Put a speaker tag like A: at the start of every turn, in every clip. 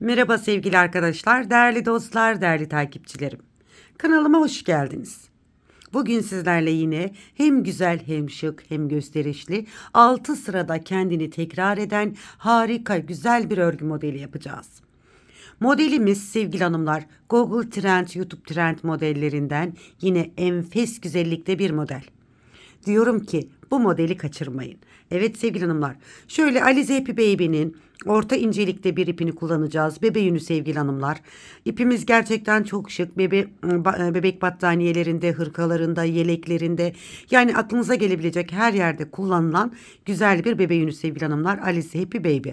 A: Merhaba sevgili arkadaşlar, değerli dostlar, değerli takipçilerim. Kanalıma hoş geldiniz. Bugün sizlerle yine hem güzel hem şık hem gösterişli 6 sırada kendini tekrar eden harika güzel bir örgü modeli yapacağız. Modelimiz sevgili hanımlar Google Trend, YouTube Trend modellerinden yine enfes güzellikte bir model. Diyorum ki bu modeli kaçırmayın. Evet sevgili hanımlar. Şöyle Alize Happy Baby'nin orta incelikte bir ipini kullanacağız. Bebe yünü sevgili hanımlar. İpimiz gerçekten çok şık. Bebe, bebek battaniyelerinde, hırkalarında, yeleklerinde yani aklınıza gelebilecek her yerde kullanılan güzel bir bebe yünü sevgili hanımlar. Alize Happy Baby.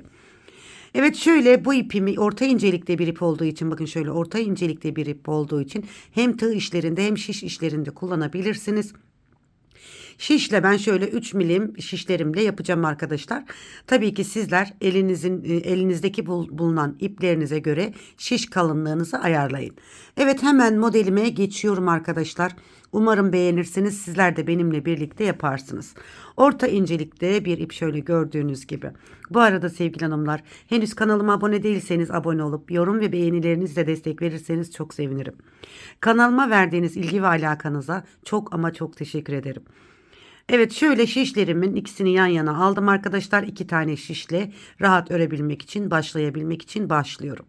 A: Evet şöyle bu ipimi orta incelikte bir ip olduğu için bakın şöyle orta incelikte bir ip olduğu için hem tığ işlerinde hem şiş işlerinde kullanabilirsiniz. Şişle ben şöyle 3 milim şişlerimle yapacağım arkadaşlar. Tabii ki sizler elinizin e, elinizdeki bulunan iplerinize göre şiş kalınlığınızı ayarlayın. Evet hemen modelime geçiyorum arkadaşlar. Umarım beğenirsiniz. Sizler de benimle birlikte yaparsınız. Orta incelikte bir ip şöyle gördüğünüz gibi. Bu arada sevgili hanımlar henüz kanalıma abone değilseniz abone olup yorum ve beğenilerinizle destek verirseniz çok sevinirim. Kanalıma verdiğiniz ilgi ve alakanıza çok ama çok teşekkür ederim. Evet şöyle şişlerimin ikisini yan yana aldım arkadaşlar. iki tane şişle rahat örebilmek için başlayabilmek için başlıyorum.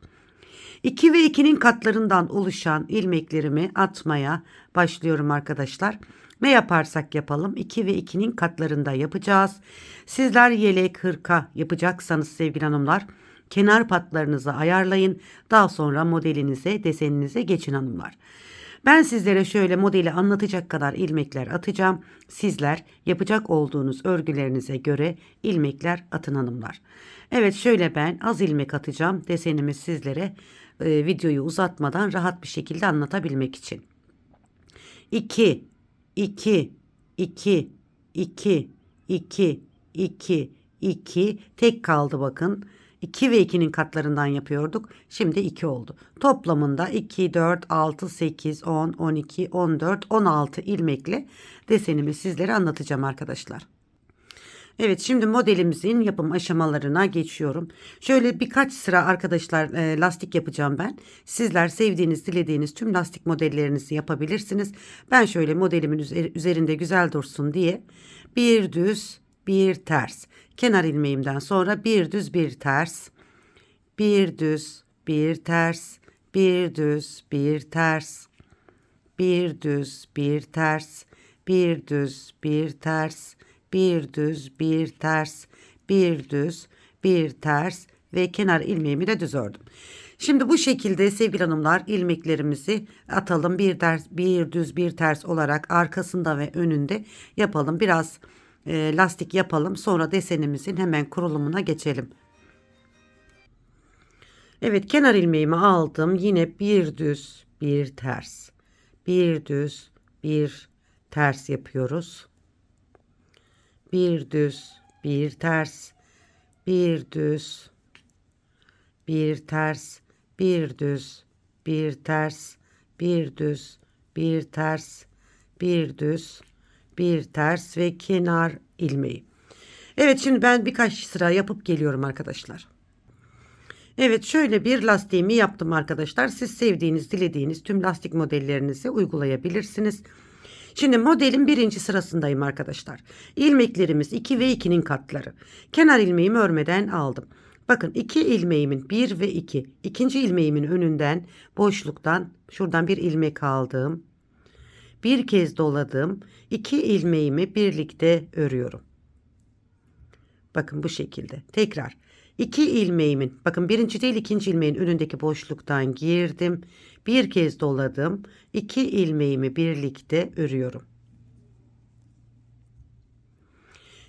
A: 2 ve 2'nin katlarından oluşan ilmeklerimi atmaya başlıyorum arkadaşlar. Ne yaparsak yapalım 2 ve 2'nin katlarında yapacağız. Sizler yelek hırka yapacaksanız sevgili hanımlar kenar patlarınızı ayarlayın. Daha sonra modelinize deseninize geçin hanımlar. Ben sizlere şöyle modeli anlatacak kadar ilmekler atacağım. Sizler yapacak olduğunuz örgülerinize göre ilmekler atın hanımlar. Evet şöyle ben az ilmek atacağım desenimi sizlere e, videoyu uzatmadan rahat bir şekilde anlatabilmek için. 2 2 2 2 2 2 2 tek kaldı bakın. 2 ve 2'nin katlarından yapıyorduk. Şimdi 2 oldu. Toplamında 2, 4, 6, 8, 10, 12, 14, 16 ilmekle desenimi sizlere anlatacağım arkadaşlar. Evet şimdi modelimizin yapım aşamalarına geçiyorum. Şöyle birkaç sıra arkadaşlar e, lastik yapacağım ben. Sizler sevdiğiniz dilediğiniz tüm lastik modellerinizi yapabilirsiniz. Ben şöyle modelimin üzerinde güzel dursun diye bir düz bir ters. Kenar ilmeğimden sonra bir düz bir ters. Bir düz bir ters. Bir düz bir ters. Bir düz bir ters. Bir düz bir ters. Bir düz bir ters. Bir düz bir ters ve kenar ilmeğimi de düz ördüm. Şimdi bu şekilde sevgili hanımlar ilmeklerimizi atalım. Bir ters, bir düz, bir ters olarak arkasında ve önünde yapalım. Biraz e, lastik yapalım. Sonra desenimizin hemen kurulumuna geçelim. Evet kenar ilmeğimi aldım. Yine bir düz bir ters. Bir düz bir ters yapıyoruz. Bir düz bir ters. Bir düz bir ters. Bir düz bir ters. Bir düz bir ters. Bir düz bir ters ve kenar ilmeği. Evet şimdi ben birkaç sıra yapıp geliyorum arkadaşlar. Evet şöyle bir lastiğimi yaptım arkadaşlar. Siz sevdiğiniz, dilediğiniz tüm lastik modellerinizi uygulayabilirsiniz. Şimdi modelin birinci sırasındayım arkadaşlar. İlmeklerimiz 2 ve 2'nin katları. Kenar ilmeğimi örmeden aldım. Bakın iki ilmeğimin 1 ve 2. ikinci ilmeğimin önünden boşluktan şuradan bir ilmek aldım bir kez doladım. iki ilmeğimi birlikte örüyorum. Bakın bu şekilde. Tekrar iki ilmeğimin bakın birinci değil ikinci ilmeğin önündeki boşluktan girdim. Bir kez doladım. iki ilmeğimi birlikte örüyorum.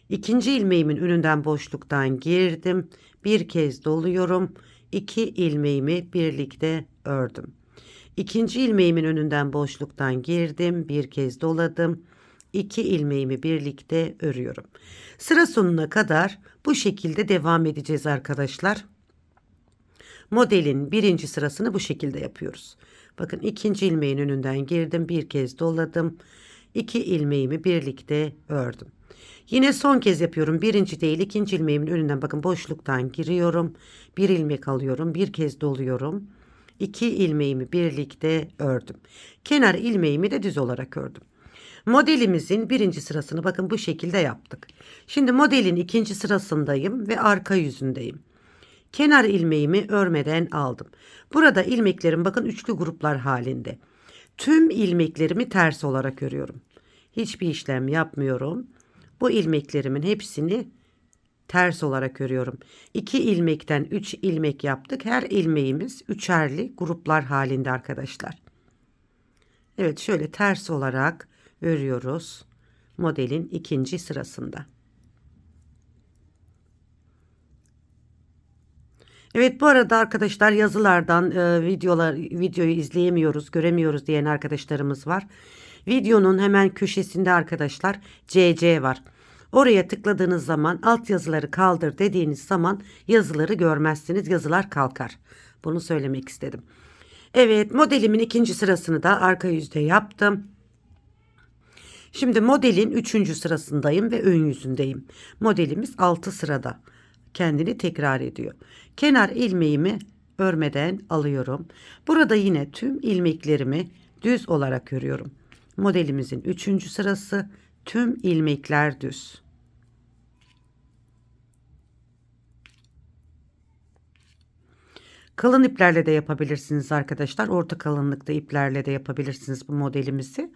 A: İkinci ilmeğimin önünden boşluktan girdim. Bir kez doluyorum. iki ilmeğimi birlikte ördüm. İkinci ilmeğimin önünden boşluktan girdim. Bir kez doladım. İki ilmeğimi birlikte örüyorum. Sıra sonuna kadar bu şekilde devam edeceğiz arkadaşlar. Modelin birinci sırasını bu şekilde yapıyoruz. Bakın ikinci ilmeğin önünden girdim. Bir kez doladım. 2 ilmeğimi birlikte ördüm. Yine son kez yapıyorum. Birinci değil ikinci ilmeğimin önünden bakın boşluktan giriyorum. Bir ilmek alıyorum. Bir kez doluyorum. 2 ilmeğimi birlikte ördüm. Kenar ilmeğimi de düz olarak ördüm. Modelimizin birinci sırasını bakın bu şekilde yaptık. Şimdi modelin ikinci sırasındayım ve arka yüzündeyim. Kenar ilmeğimi örmeden aldım. Burada ilmeklerim bakın üçlü gruplar halinde. Tüm ilmeklerimi ters olarak örüyorum. Hiçbir işlem yapmıyorum. Bu ilmeklerimin hepsini ters olarak örüyorum. 2 ilmekten 3 ilmek yaptık. Her ilmeğimiz üçerli gruplar halinde arkadaşlar. Evet şöyle ters olarak örüyoruz modelin ikinci sırasında. Evet bu arada arkadaşlar yazılardan e, videolar videoyu izleyemiyoruz, göremiyoruz diyen arkadaşlarımız var. Videonun hemen köşesinde arkadaşlar CC var. Oraya tıkladığınız zaman alt yazıları kaldır dediğiniz zaman yazıları görmezsiniz. Yazılar kalkar. Bunu söylemek istedim. Evet modelimin ikinci sırasını da arka yüzde yaptım. Şimdi modelin üçüncü sırasındayım ve ön yüzündeyim. Modelimiz altı sırada. Kendini tekrar ediyor. Kenar ilmeğimi örmeden alıyorum. Burada yine tüm ilmeklerimi düz olarak örüyorum. Modelimizin üçüncü sırası tüm ilmekler düz. Kalın iplerle de yapabilirsiniz arkadaşlar. Orta kalınlıkta iplerle de yapabilirsiniz bu modelimizi.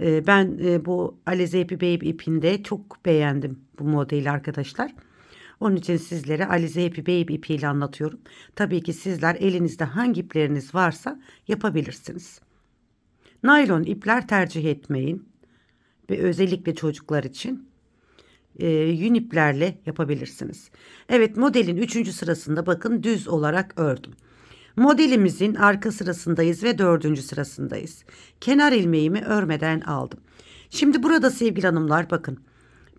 A: Ee, ben e, bu Alize Happy Baby ipinde çok beğendim bu modeli arkadaşlar. Onun için sizlere Alize Happy Baby ipiyle anlatıyorum. Tabii ki sizler elinizde hangi ipleriniz varsa yapabilirsiniz. Naylon ipler tercih etmeyin. Ve özellikle çocuklar için e, yün iplerle yapabilirsiniz. Evet modelin 3. sırasında bakın düz olarak ördüm. Modelimizin arka sırasındayız ve dördüncü sırasındayız. Kenar ilmeğimi örmeden aldım. Şimdi burada sevgili hanımlar bakın.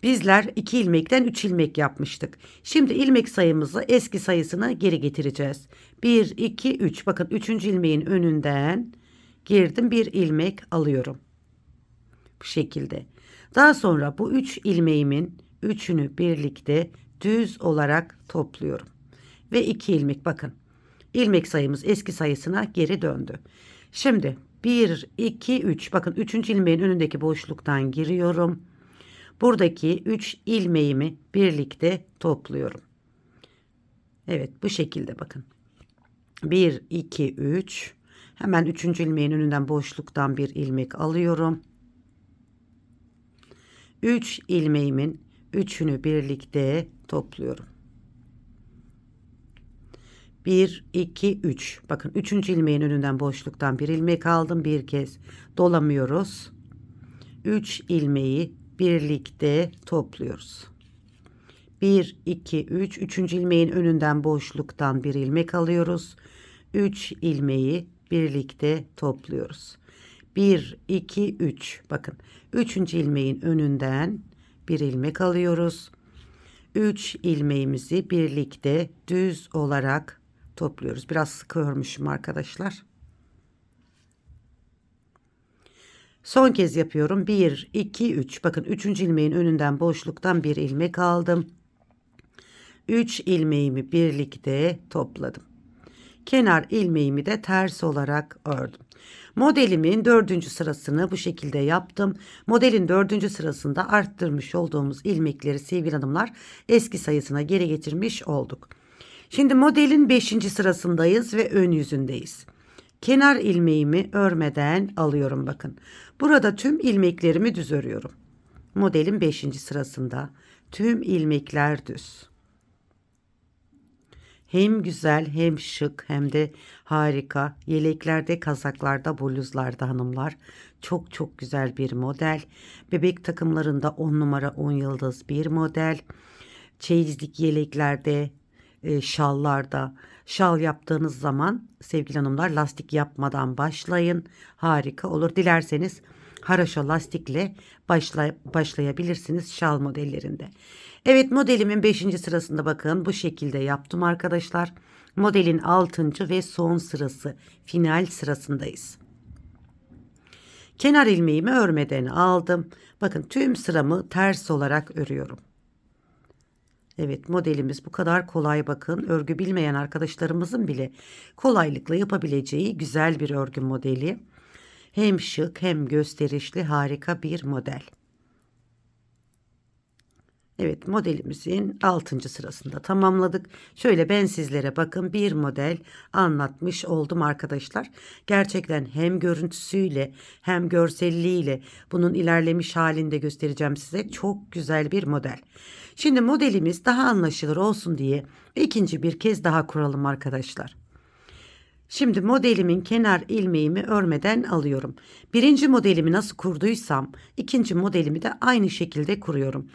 A: Bizler 2 ilmekten 3 ilmek yapmıştık. Şimdi ilmek sayımızı eski sayısına geri getireceğiz. 1, 2, 3. Bakın 3. ilmeğin önünden girdim bir ilmek alıyorum. Bu şekilde. Daha sonra bu 3 ilmeğimin üçünü birlikte düz olarak topluyorum. Ve 2 ilmek bakın. İlmek sayımız eski sayısına geri döndü. Şimdi 1, 2, 3. Bakın 3. ilmeğin önündeki boşluktan giriyorum. Buradaki 3 ilmeğimi birlikte topluyorum. Evet bu şekilde bakın. 1, 2, 3. Hemen 3. ilmeğin önünden boşluktan bir ilmek alıyorum. 3 ilmeğimin üçünü birlikte topluyorum. 1, 2, 3. Bakın 3. ilmeğin önünden boşluktan bir ilmek aldım. Bir kez dolamıyoruz. 3 ilmeği birlikte topluyoruz. 1, 2, 3. 3. ilmeğin önünden boşluktan bir ilmek alıyoruz. 3 ilmeği birlikte topluyoruz. 1, 2, 3. Bakın 3. ilmeğin önünden bir ilmek alıyoruz. 3 ilmeğimizi birlikte düz olarak topluyoruz. Biraz sıkı örmüşüm arkadaşlar. Son kez yapıyorum. 1, 2, 3. Bakın 3. ilmeğin önünden boşluktan bir ilmek aldım. 3 ilmeğimi birlikte topladım. Kenar ilmeğimi de ters olarak ördüm. Modelimin dördüncü sırasını bu şekilde yaptım. Modelin dördüncü sırasında arttırmış olduğumuz ilmekleri sevgili hanımlar eski sayısına geri getirmiş olduk. Şimdi modelin beşinci sırasındayız ve ön yüzündeyiz. Kenar ilmeğimi örmeden alıyorum bakın. Burada tüm ilmeklerimi düz örüyorum. Modelin beşinci sırasında tüm ilmekler düz. Hem güzel hem şık hem de harika. Yeleklerde, kazaklarda, bluzlarda hanımlar. Çok çok güzel bir model. Bebek takımlarında 10 numara 10 yıldız bir model. Çeyizlik yeleklerde, e, şallarda. Şal yaptığınız zaman sevgili hanımlar lastik yapmadan başlayın. Harika olur. Dilerseniz haraşo lastikle başlay başlayabilirsiniz şal modellerinde. Evet modelimin 5. sırasında bakın bu şekilde yaptım arkadaşlar. Modelin 6. ve son sırası final sırasındayız. Kenar ilmeğimi örmeden aldım. Bakın tüm sıramı ters olarak örüyorum. Evet modelimiz bu kadar kolay bakın. Örgü bilmeyen arkadaşlarımızın bile kolaylıkla yapabileceği güzel bir örgü modeli. Hem şık hem gösterişli harika bir model. Evet modelimizin 6. sırasında tamamladık. Şöyle ben sizlere bakın bir model anlatmış oldum arkadaşlar. Gerçekten hem görüntüsüyle hem görselliğiyle bunun ilerlemiş halinde göstereceğim size. Çok güzel bir model. Şimdi modelimiz daha anlaşılır olsun diye ikinci bir kez daha kuralım arkadaşlar. Şimdi modelimin kenar ilmeğimi örmeden alıyorum. Birinci modelimi nasıl kurduysam ikinci modelimi de aynı şekilde kuruyorum.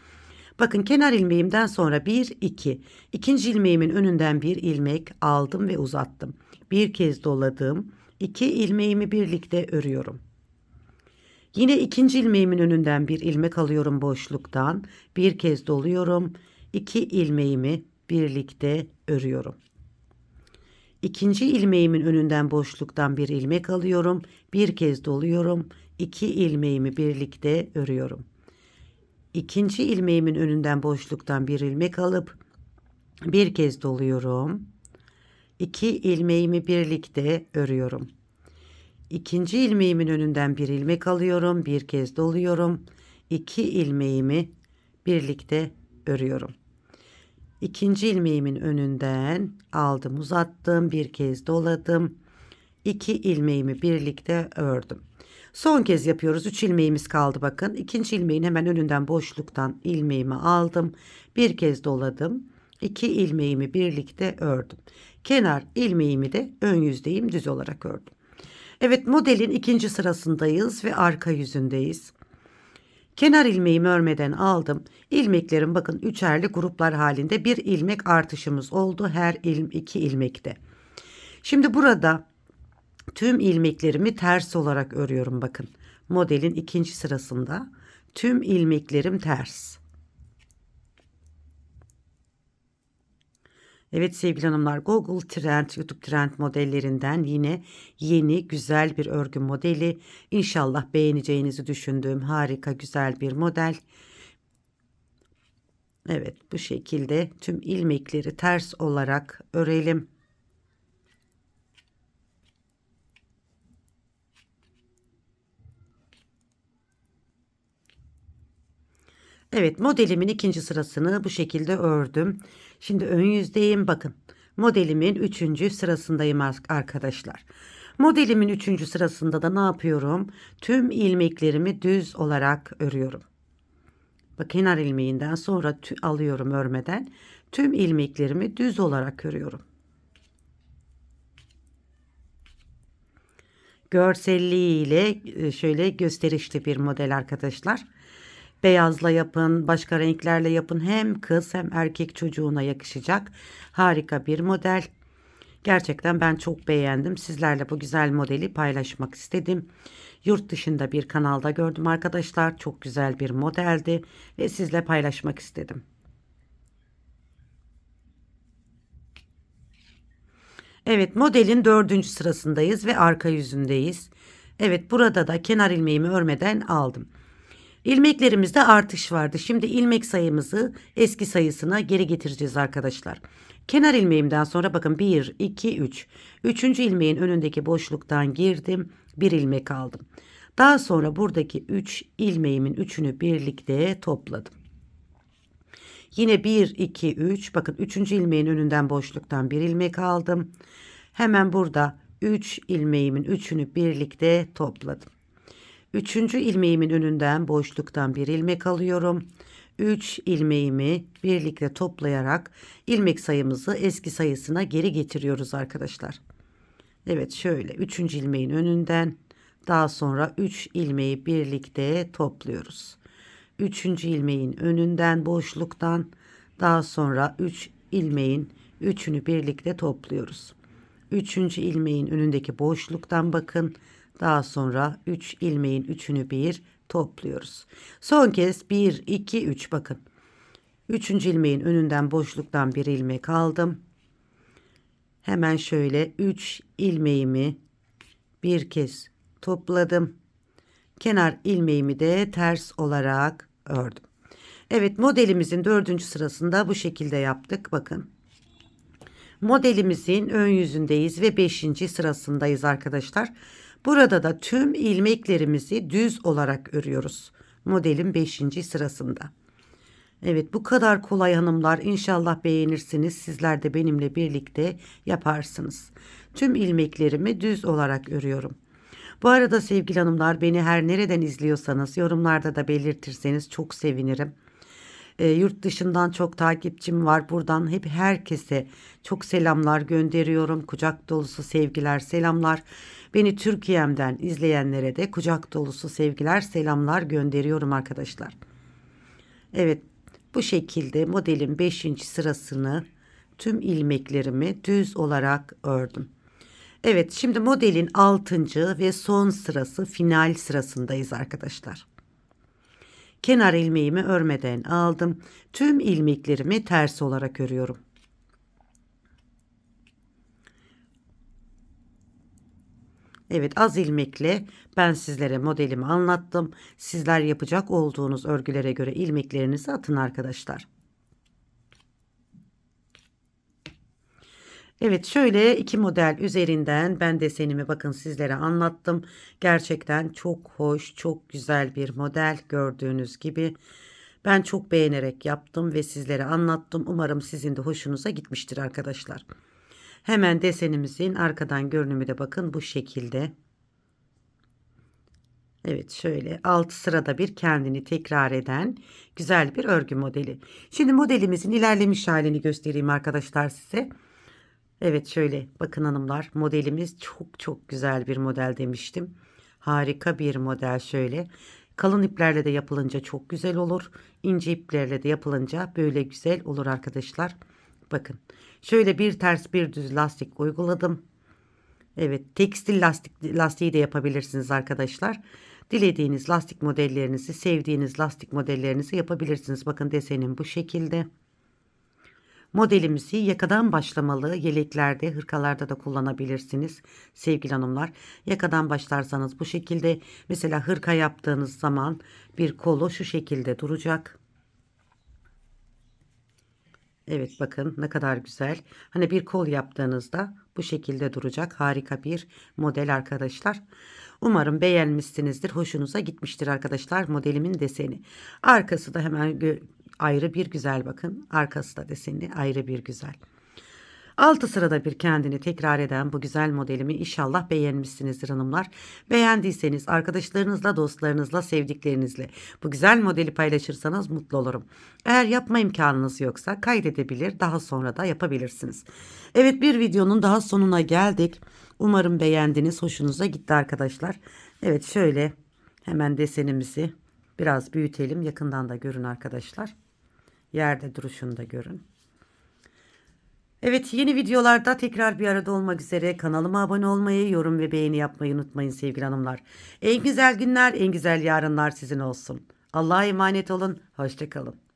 A: Bakın kenar ilmeğimden sonra 1 2. İkinci ilmeğimin önünden bir ilmek aldım ve uzattım. Bir kez doladım. İki ilmeğimi birlikte örüyorum. Yine ikinci ilmeğimin önünden bir ilmek alıyorum boşluktan. Bir kez doluyorum. İki ilmeğimi birlikte örüyorum. İkinci ilmeğimin önünden boşluktan bir ilmek alıyorum. Bir kez doluyorum. İki ilmeğimi birlikte örüyorum. İkinci ilmeğimin önünden boşluktan bir ilmek alıp bir kez doluyorum. İki ilmeğimi birlikte örüyorum. İkinci ilmeğimin önünden bir ilmek alıyorum, bir kez doluyorum. İki ilmeğimi birlikte örüyorum. İkinci ilmeğimin önünden aldım, uzattım, bir kez doladım. İki ilmeğimi birlikte ördüm. Son kez yapıyoruz. 3 ilmeğimiz kaldı bakın. İkinci ilmeğin hemen önünden boşluktan ilmeğimi aldım. Bir kez doladım. 2 ilmeğimi birlikte ördüm. Kenar ilmeğimi de ön yüzdeyim düz olarak ördüm. Evet modelin ikinci sırasındayız ve arka yüzündeyiz. Kenar ilmeğimi örmeden aldım. İlmeklerim bakın üçerli gruplar halinde bir ilmek artışımız oldu her ilm iki ilmekte. Şimdi burada tüm ilmeklerimi ters olarak örüyorum bakın. Modelin ikinci sırasında tüm ilmeklerim ters. Evet sevgili hanımlar Google Trend, YouTube Trend modellerinden yine yeni güzel bir örgü modeli. İnşallah beğeneceğinizi düşündüğüm harika güzel bir model. Evet bu şekilde tüm ilmekleri ters olarak örelim. Evet modelimin ikinci sırasını bu şekilde ördüm. Şimdi ön yüzdeyim bakın. Modelimin üçüncü sırasındayım arkadaşlar. Modelimin üçüncü sırasında da ne yapıyorum? Tüm ilmeklerimi düz olarak örüyorum. Bak kenar ilmeğinden sonra alıyorum örmeden. Tüm ilmeklerimi düz olarak örüyorum. Görselliğiyle e, şöyle gösterişli bir model arkadaşlar. Beyazla yapın, başka renklerle yapın. Hem kız hem erkek çocuğuna yakışacak harika bir model. Gerçekten ben çok beğendim. Sizlerle bu güzel modeli paylaşmak istedim. Yurt dışında bir kanalda gördüm arkadaşlar. Çok güzel bir modeldi ve sizle paylaşmak istedim. Evet modelin dördüncü sırasındayız ve arka yüzündeyiz. Evet burada da kenar ilmeğimi örmeden aldım. İlmeklerimizde artış vardı. Şimdi ilmek sayımızı eski sayısına geri getireceğiz arkadaşlar. Kenar ilmeğimden sonra bakın 1, 2, 3. Üçüncü ilmeğin önündeki boşluktan girdim. Bir ilmek aldım. Daha sonra buradaki 3 ilmeğimin üçünü birlikte topladım. Yine 1, 2, 3. Bakın 3. ilmeğin önünden boşluktan bir ilmek aldım. Hemen burada 3 ilmeğimin üçünü birlikte topladım. Üçüncü ilmeğimin önünden boşluktan bir ilmek alıyorum. 3 ilmeğimi birlikte toplayarak ilmek sayımızı eski sayısına geri getiriyoruz arkadaşlar. Evet şöyle 3. ilmeğin önünden daha sonra 3 ilmeği birlikte topluyoruz. 3. ilmeğin önünden boşluktan daha sonra 3 ilmeğin üçünü birlikte topluyoruz. 3. ilmeğin önündeki boşluktan bakın daha sonra 3 ilmeğin üçünü bir topluyoruz. Son kez 1, 2, 3 bakın. Üçüncü ilmeğin önünden boşluktan bir ilmek aldım. Hemen şöyle 3 ilmeğimi bir kez topladım. Kenar ilmeğimi de ters olarak ördüm. Evet modelimizin dördüncü sırasında bu şekilde yaptık. Bakın. Modelimizin ön yüzündeyiz ve beşinci sırasındayız arkadaşlar. Burada da tüm ilmeklerimizi düz olarak örüyoruz. Modelin beşinci sırasında. Evet bu kadar kolay hanımlar inşallah beğenirsiniz. Sizler de benimle birlikte yaparsınız. Tüm ilmeklerimi düz olarak örüyorum. Bu arada sevgili hanımlar beni her nereden izliyorsanız yorumlarda da belirtirseniz çok sevinirim. E, yurt dışından çok takipçim var. Buradan hep herkese çok selamlar gönderiyorum. Kucak dolusu sevgiler, selamlar. Beni Türkiye'mden izleyenlere de kucak dolusu sevgiler, selamlar gönderiyorum arkadaşlar. Evet, bu şekilde modelin 5. sırasını tüm ilmeklerimi düz olarak ördüm. Evet, şimdi modelin 6. ve son sırası final sırasındayız arkadaşlar. Kenar ilmeğimi örmeden aldım. Tüm ilmeklerimi ters olarak örüyorum. Evet az ilmekle ben sizlere modelimi anlattım. Sizler yapacak olduğunuz örgülere göre ilmeklerinizi atın arkadaşlar. Evet şöyle iki model üzerinden ben desenimi bakın sizlere anlattım. Gerçekten çok hoş, çok güzel bir model gördüğünüz gibi. Ben çok beğenerek yaptım ve sizlere anlattım. Umarım sizin de hoşunuza gitmiştir arkadaşlar. Hemen desenimizin arkadan görünümü de bakın bu şekilde. Evet şöyle 6 sırada bir kendini tekrar eden güzel bir örgü modeli. Şimdi modelimizin ilerlemiş halini göstereyim arkadaşlar size. Evet şöyle bakın hanımlar modelimiz çok çok güzel bir model demiştim. Harika bir model şöyle. Kalın iplerle de yapılınca çok güzel olur. İnce iplerle de yapılınca böyle güzel olur arkadaşlar. Bakın şöyle bir ters bir düz lastik uyguladım. Evet tekstil lastik lastiği de yapabilirsiniz arkadaşlar. Dilediğiniz lastik modellerinizi sevdiğiniz lastik modellerinizi yapabilirsiniz. Bakın desenim bu şekilde. Modelimizi yakadan başlamalı yeleklerde, hırkalarda da kullanabilirsiniz sevgili hanımlar. Yakadan başlarsanız bu şekilde mesela hırka yaptığınız zaman bir kolu şu şekilde duracak. Evet bakın ne kadar güzel. Hani bir kol yaptığınızda bu şekilde duracak harika bir model arkadaşlar. Umarım beğenmişsinizdir. Hoşunuza gitmiştir arkadaşlar modelimin deseni. Arkası da hemen ayrı bir güzel bakın. Arkası da deseni ayrı bir güzel. Altı sırada bir kendini tekrar eden bu güzel modelimi inşallah beğenmişsinizdir hanımlar. Beğendiyseniz arkadaşlarınızla, dostlarınızla, sevdiklerinizle bu güzel modeli paylaşırsanız mutlu olurum. Eğer yapma imkanınız yoksa kaydedebilir, daha sonra da yapabilirsiniz. Evet bir videonun daha sonuna geldik. Umarım beğendiniz, hoşunuza gitti arkadaşlar. Evet şöyle hemen desenimizi biraz büyütelim. Yakından da görün arkadaşlar. Yerde duruşunu da görün. Evet yeni videolarda tekrar bir arada olmak üzere kanalıma abone olmayı, yorum ve beğeni yapmayı unutmayın sevgili hanımlar. En güzel günler, en güzel yarınlar sizin olsun. Allah'a emanet olun, hoşçakalın.